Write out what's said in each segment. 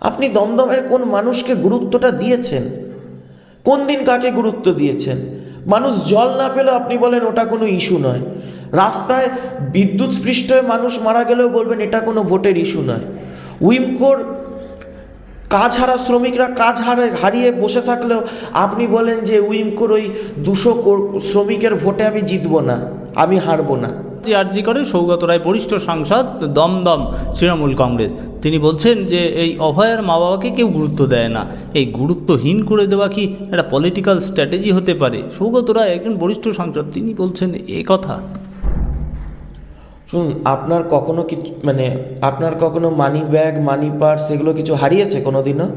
আপনি দমদমের কোন মানুষকে গুরুত্বটা দিয়েছেন? কোন দিন কাকে গুরুত্ব দিয়েছেন? মানুষ জল না পেলেও আপনি বলেন ওটা কোনো ইস্যু নয়। রাস্তায় বিদ্যুৎ স্পৃষ্ট হয়ে মানুষ মারা গেলেও বলবেন এটা কোনো ভোটের ইস্যু নয়। উইমকোর কাজ হারা শ্রমিকরা কাজ হারে হারিয়ে বসে থাকলেও আপনি বলেন যে উইমকোর ওই দুশো শ্রমিকের ভোটে আমি জিতবো না, আমি হারবো না। যে আর্জি করে সৌগত রায়, বরিষ্ঠ সাংসদ, দমদম তৃণমূল কংগ্রেস। তিনি বলছেন যে, এই অভয়ার মা বাবাকে কেউ গুরুত্ব দেয় না। এই গুরুত্বহীন করে দেওয়া কি একটা পলিটিক্যাল স্ট্র্যাটেজি হতে পারে? সৌগত রায় একজন বরিষ্ঠ সাংসদ, তিনি বলছেন এ কথা। শুনুন, আপনার কখনো কিছু মানে আপনার কখনো মানি ব্যাগ মানি পার্স এগুলো কিছু হারিয়েছে কোনো দিনও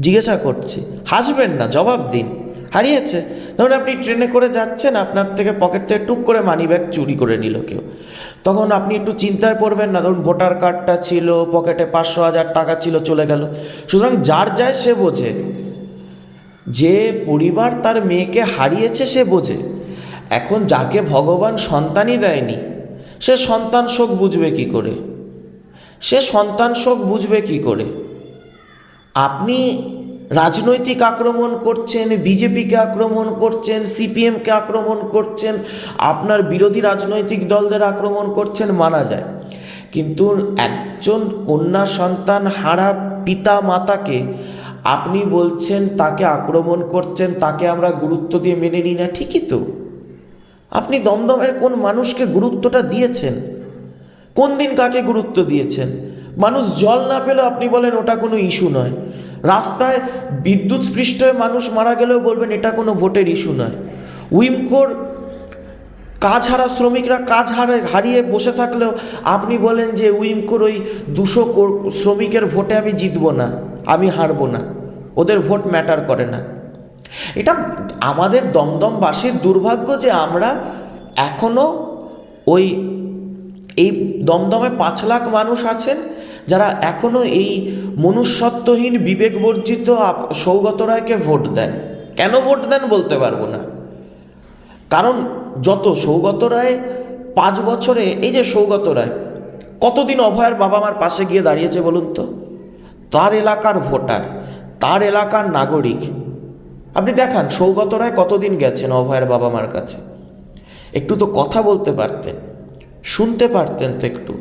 জিজ্ঞাসা করছি। হাসবেন না, জবাব দিন। হারিয়েছে। ধরুন আপনি ট্রেনে করে যাচ্ছেন, আপনার থেকে পকেট থেকে টুক করে মানি ব্যাগ চুরি করে নিল কেউ। তখন আপনি একটু চিন্তায় পড়বেন না, ধরুন ভোটার কার্ডটা ছিল, পকেটে পাঁচশো হাজার টাকা ছিল, চলে গেল। সুতরাং যার যায় সে বোঝে। যে পরিবার তার মেয়েকে হারিয়েছে সে বোঝে। এখন যাকে ভগবান সন্তানই দেয়নি, সে সন্তান শোক বুঝবে কি করে? সে সন্তান শোক বুঝবে কি করে? আপনি রাজনৈতিক আক্রমণ করছেন, বিজেপিকে আক্রমণ করছেন, সিপিএমকে আক্রমণ করছেন, আপনার বিরোধী রাজনৈতিক দলদের আক্রমণ করছেন মানা যায়। কিন্তু একজন কন্যা সন্তান হারা পিতা মাতাকে আপনি বলছেন তাকে আক্রমণ করছেন, তাকে আমরা গুরুত্ব দিয়ে মেনে নিই না, ঠিকই তো। আপনি দমদমের কোন মানুষকে গুরুত্বটা দিয়েছেন? কোন দিন কাকে গুরুত্ব দিয়েছেন? মানুষ জল না পেলেও আপনি বলেন ওটা কোনো ইস্যু নয়। রাস্তায় বিদ্যুৎ স্পৃষ্ট হয়ে মানুষ মারা গেলেও বলবেন এটা কোনো ভোটের ইস্যু নয়। উইমকোর কাজ হারা শ্রমিকরা কাজ হারে হারিয়ে বসে থাকলেও আপনি বলেন যে উইমকোর ওই দুশো শ্রমিকের ভোটে আমি জিতবো না, আমি হারবো না, ওদের ভোট ম্যাটার করে না। এটা আমাদের দমদমবাসীর দুর্ভাগ্য যে আমরা এখনও ওই এই দমদমে পাঁচ লাখ মানুষ আছেন যারা এখনও এই মনুষ্যত্বহীন বিবেকবর্জিত সৌগত রায়কে ভোট দেন। কেন ভোট দেন বলতে পারব না। কারণ যত সৌগত রায় পাঁচ বছরে, এই যে সৌগত রায়, কতদিন অভয়ের বাবা মার পাশে গিয়ে দাঁড়িয়েছে বলুন তো? তার এলাকার ভোটার, তার এলাকার নাগরিক। আপনি দেখান, সৌগত রায় কতদিন গেছেন অভয়ের বাবা মার কাছে? একটু তো কথা বলতে পারতেন, শুনতে পারতেন তো একটু।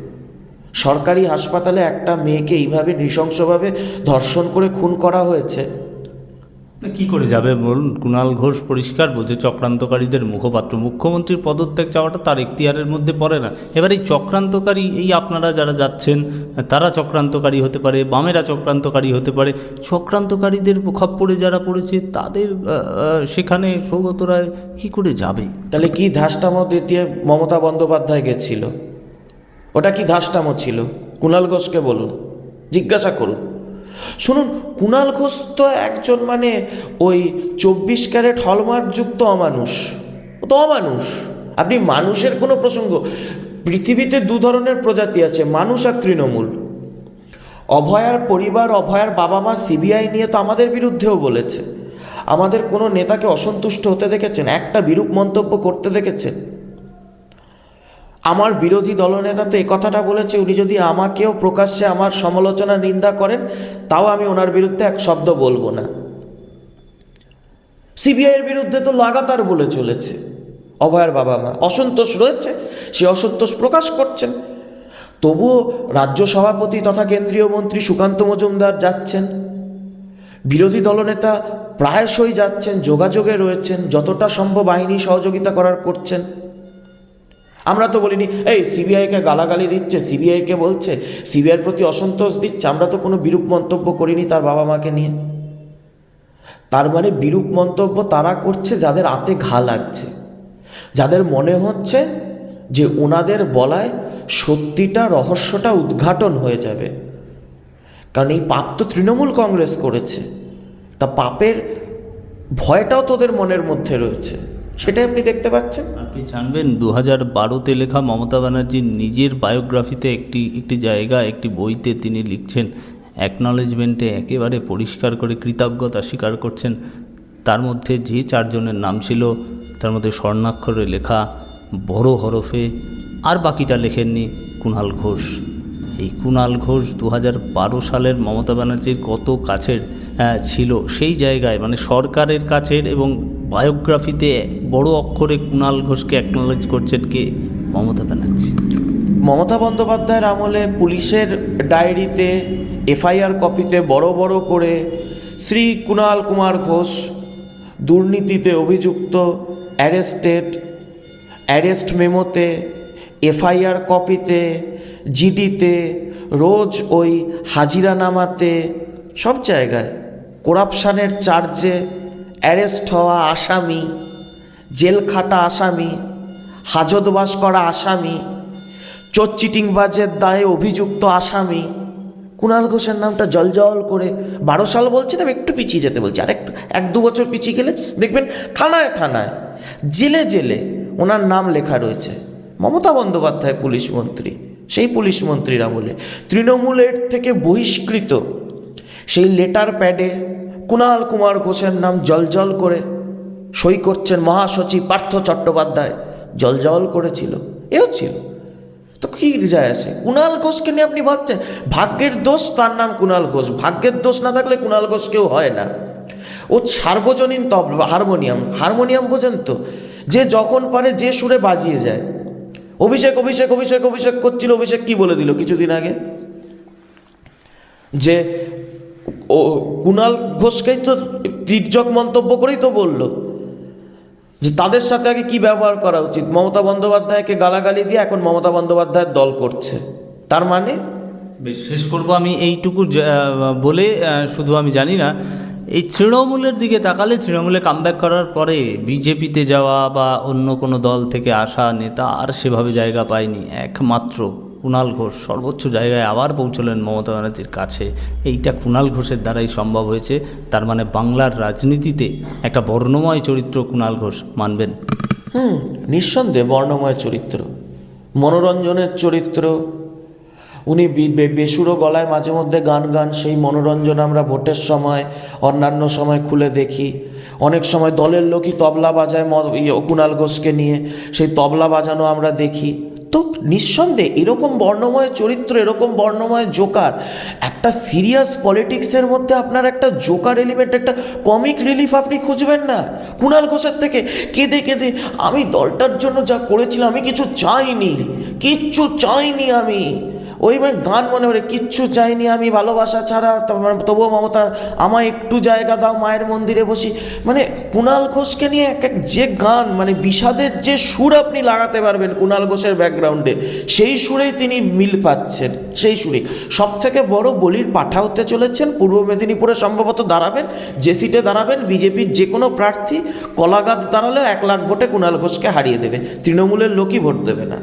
সরকারি হাসপাতালে একটা মেয়েকে এইভাবে নৃশংসভাবে ধর্ষণ করে খুন করা হয়েছে। কি করে যাবে বলুন? কুণাল ঘোষ পরিষ্কার বলছে চক্রান্তকারীদের মুখপাত্র। মুখ্যমন্ত্রীর পদত্যাগ চাওয়াটা তার এখতিয়ারের মধ্যে পড়ে না। এবার এই চক্রান্তকারী এই আপনারা যারা যাচ্ছেন তারা চক্রান্তকারী হতে পারে বামেরা চক্রান্তকারী হতে পারে চক্রান্তকারীদের খপ্পরে যারা পড়েছে তাদের সেখানে সৌগত রায় কী করে যাবে? তাহলে কি ধাসটামো দিয়ে মমতা বন্দ্যোপাধ্যায় গেছিল? ওটা কি ধাসটামো ছিল? কুণাল ঘোষকে বলুন। জিজ্ঞাসা করুন। শুনুন কুণাল ঘোষ তো একজন মানে ওই চব্বিশ ক্যারেট হলমার্কযুক্ত অমানুষ। ও তো অমানুষ। আপনি মানুষের কোনো প্রসঙ্গ। পৃথিবীতে দু ধরনের প্রজাতি আছে, মানুষ আর তৃণমূল। অভয়ার পরিবার অভয়ার বাবা মা সিবিআই নিয়ে তো আমাদের বিরুদ্ধেও বলেছে। আমাদের কোনো নেতাকে অসন্তুষ্ট হতে দেখেছেন? একটা বিরূপ মন্তব্য করতে দেখেছেন? আমার বিরোধী দলনেতা তো এই কথাটা বলেছে, উনি যদি আমাকেও প্রকাশ্যে আমার সমালোচনা, নিন্দা করেন, তাও আমি ওনার বিরুদ্ধে এক শব্দ বলব না। সিবিআইয়ের বিরুদ্ধে তো লাগাতার বলে চলেছে। অভয়ের বাবা মা, অসন্তোষ রয়েছে, সে অসন্তোষ প্রকাশ করছেন। তবুও রাজ্য সভাপতি তথা কেন্দ্রীয় মন্ত্রী সুকান্ত মজুমদার যাচ্ছেন। বিরোধী দলনেতা প্রায়শই যাচ্ছেন, যোগাযোগে রয়েছেন, যতটা সম্ভব আইনি সহযোগিতা করার করছেন। আমরা তো বলিনি, এই সিবিআইকে গালাগালি দিচ্ছে সিবিআইকে বলছে সিবিআইয়ের প্রতি অসন্তোষ দিচ্ছে, আমরা তো কোনো বিরূপ মন্তব্য করিনি তার বাবা মাকে নিয়ে। তার মানে বিরূপ মন্তব্য তারা করছে যাদের আতে ঘা লাগছে, যাদের মনে হচ্ছে যে ওনাদের বলায় সত্যিটা, রহস্যটা উদ্ঘাটন হয়ে যাবে। কারণ এই পাপ তো তৃণমূল কংগ্রেস করেছে, তা পাপের ভয়টাও তোদের মনের মধ্যে রয়েছে। সেটাই আপনি দেখতে পাচ্ছেন। আপনি জানবেন দু হাজার বারোতে লেখা মমতা ব্যানার্জির নিজের বায়োগ্রাফিতে একটি একটি জায়গা একটি বইতে তিনি লিখছেন অ্যাকনলেজমেন্টে একেবারে পরিষ্কার করে কৃতজ্ঞতা স্বীকার করছেন। তার মধ্যে যে চারজনের নাম ছিল তার মধ্যে স্বর্ণাক্ষরে লেখা বড় হরফে আর বাকিটা লেখেননি কুণাল ঘোষ। এই কুণাল ঘোষ দু সালের মমতা ব্যানার্জির কত কাছের আহ, ছিল সেই জায়গায় মানে সরকারের কাছের এবং বায়োগ্রাফিতে বড় অক্ষরে কুণাল ঘোষকে অ্যাকনোলেজ করছেন কে? মমতা ব্যানার্জি। মমতা বন্দ্যোপাধ্যায়ের আমলে পুলিশের ডায়েরিতে, এফআইআর কপিতে বড় বড় করে শ্রী কুণাল কুমার ঘোষ দুর্নীতিতে অভিযুক্ত, অ্যারেস্টেড, অ্যারেস্ট মেমোতে, এফআইআর কপিতে, জিডিতে, রোজ ওই হাজিরা নামাতে সব জায়গায় করাপশানের চার্জে অ্যারেস্ট হওয়া আসামি, জেল খাটা আসামি, হাজতবাস করা আসামি, চোর চিটিংবাজের দায়ে অভিযুক্ত আসামি। কুণাল ঘোষের নামটা জলজল করে বারো সাল বলছি তবে একটু পিছিয়ে যেতে বলছি, আর একটু, এক দু বছর পিছিয়ে গেলে দেখবেন থানায় থানায়, জেলে জেলে ওনার নাম লেখা রয়েছে। মমতা বন্দ্যোপাধ্যায় পুলিশ মন্ত্রী, সেই পুলিশ মন্ত্রীর আমলে। তৃণমূলের থেকে বহিষ্কৃত সেই লেটার প্যাডে কুণাল কুমার ঘোষের নাম জলজল করে সই করছেন মহাসচিব পার্থ চট্টোপাধ্যায়। জলজল করেছিল, এও ছিল। তো কি যায় আসে? কুণাল ঘোষকে নিয়ে আপনি ভাবছেন, ভাগ্যের দোষ তার নাম কুণাল ঘোষ। ভাগ্যের দোষ না থাকলে কুণাল ঘোষ কেউ হয় না। ও সার্বজনীন তবলা হারমোনিয়াম হারমোনিয়াম বোঝেন তো, যে যখন পারে যে সুরে বাজিয়ে যায়। অভিষেক অভিষেক অভিষেক অভিষেক করছিল, অভিষেক কি বলে দিল কিছুদিন আগে? যে ও কুণাল ঘোষকেই তো তির্যক মন্তব্য করেই তো বলল যে তাদের সাথে আগে কি ব্যবহার করা উচিত? মমতা বন্দ্যোপাধ্যায়কে গালাগালি দিয়ে এখন মমতা বন্দ্যোপাধ্যায়ের দল করছে। তার মানে? শেষ করব আমি এইটুকু বলে শুধু আমি জানি না, এই তৃণমূলের দিকে তাকালে তৃণমূলে কামব্যাক করার পরে বিজেপিতে যাওয়া বা অন্য কোনো দল থেকে আসা নেতা আর সেভাবে জায়গা পায়নি, একমাত্র কুণাল ঘোষ সর্বোচ্চ জায়গায় আবার পৌঁছলেন মমতা ব্যানার্জির কাছে। এইটা কুণাল ঘোষের দ্বারাই সম্ভব হয়েছে। তার মানে বাংলার রাজনীতিতে একটা বর্ণময় চরিত্র কুণাল ঘোষ মানবেন। হুম নিঃসন্দেহে বর্ণময় চরিত্র। মনোরঞ্জনের চরিত্র। উনি বেসুরো গলায় মাঝে মধ্যে গান গান সেই মনোরঞ্জন আমরা ভোটের সময় অন্যান্য সময় খুলে দেখি। অনেক সময় দলের লোকই তবলা বাজায় ইয়ে, কুণাল ঘোষকে নিয়ে সেই তবলা বাজানো আমরা দেখি। তো নিঃসন্দেহে এরকম বর্ণময় চরিত্র, এরকম বর্ণময় জোকার, একটা সিরিয়াস পলিটিক্সের মধ্যে আপনার একটা জোকার এলিমেন্ট একটা কমিক রিলিফ আপনি খুঁজবেন না। কুণাল ঘোষের থেকে কেঁদে কেঁদে, আমি দলটার জন্য যা করেছিলাম, আমি কিছু চাইনি, কিচ্ছু চাইনি আমি। ওই মানে গান মনে করে কিচ্ছু চাইনি আমি ভালোবাসা ছাড়া মানে তবুও মমতা, আমায় একটু জায়গা দাও, মায়ের মন্দিরে বসি। মানে কুণাল ঘোষকে নিয়ে এক এক যে গান মানে বিষাদের যে সুর আপনি লাগাতে পারবেন কুণাল ঘোষের ব্যাকগ্রাউন্ডে, সেই সুরেই তিনি মিল পাচ্ছেন, সেই সুরে সব থেকে বড় বলির পাঠা হতে চলেছেন, পূর্ব মেদিনীপুরে সম্ভবত দাঁড়াবেন, যে সিটে দাঁড়াবেন বিজেপির যে কোনো প্রার্থী কলা গাছ দাঁড়ালেও এক লাখ ভোটে কুণাল ঘোষকে হারিয়ে দেবে, তৃণমূলের লোকই ভোট দেবে না।